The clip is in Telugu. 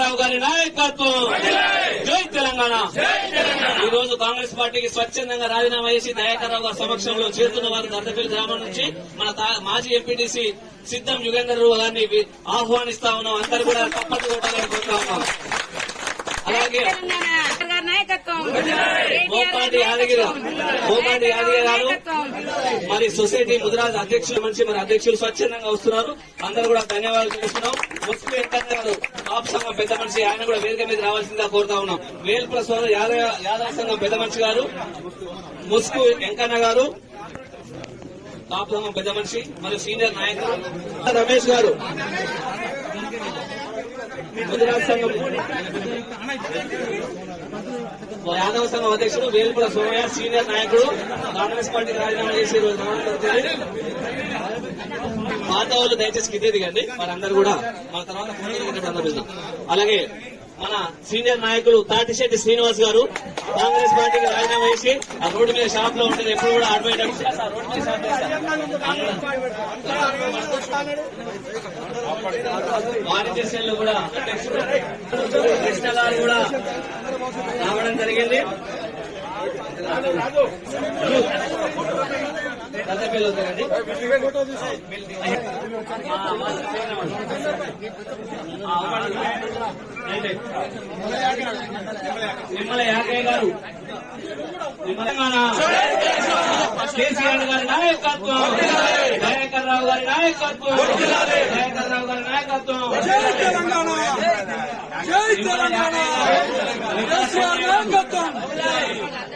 రావు గారి నాయకత్వం. జై తెలంగాణ. ఈ రోజు కాంగ్రెస్ పార్టీకి స్వచ్ఛందంగా రాజీనామా చేసి దయాకర్రావు గారి సమక్షంలో చేరుతున్న వారి దర్దపల్లి గ్రామం నుంచి మన మాజీ ఎంపీటీసీ సిద్ధం యుగేందర్ రావు గారిని ఆహ్వానిస్తా ఉన్నాం. అందరు కూడా తప్పట్టు కొట్టాలని కోరుతా ఉన్నాం. అలాగే నాయకత్వం. మోపాటి యాదగిరి. మోపాటి యాదగిరి గారు. మరి సొసైటీ ముదిరాజ్ అధ్యక్షులు మంచి మరి అధ్యక్షులు స్వచ్ఛందంగా వస్తున్నారు. అందరూ కూడా ధన్యవాదాలు తెలుస్తున్నాం ముస్లిం వెంకన్న గారు పాప సంఘం పెద్ద మనిషి ఆయన కూడా వేదిక మీద రావాల్సిందిగా కోరుతా ఉన్నాం. వేల్పుల సోదరు యాదవ యాదవ సంఘం పెద్ద మనిషి గారు ముస్కు వెంకన్న గారు పాప సంఘం పెద్ద మనిషి మరియు సీనియర్ నాయకులు. రమేష్ గారు. ముదిరాజ్ సంఘం. యాదవ సంఘం అధ్యక్షుడు వేలుపుల సోమయ్య సీనియర్ నాయకుడు కాంగ్రెస్ పార్టీకి రాజీనామా చేసి ఈ రోజు రావడం పాత వాళ్ళు దయచేసి కిందే దిగండి. వారందరూ కూడా మన తర్వాత ఫోటో అలాగే మన సీనియర్ నాయకులు తాటిశెట్టి శ్రీనివాస్ గారు కాంగ్రెస్ పార్టీకి రాజీనామా చేసి ఆ రోడ్డు మీద షాప్లో ఉంటుంది. ఎప్పుడు కూడా అడ్వైట్ రోడ్డు మీద షాప్ వాణిజ్య సెల్ కూడా అధ్యక్షుడు. కృష్ణ గారు కూడా జరిగింది. నిమ్మల యాకయ్య గారు. కేసీఆర్ గారి నాయకత్వం. దయాకర్ రావు గారి నాయకత్వం. దయాకర్ రావు గారి నాయకత్వం. జై తెలంగాణ! జై తెలంగాణ! కేసీఆర్ నాయకత్వం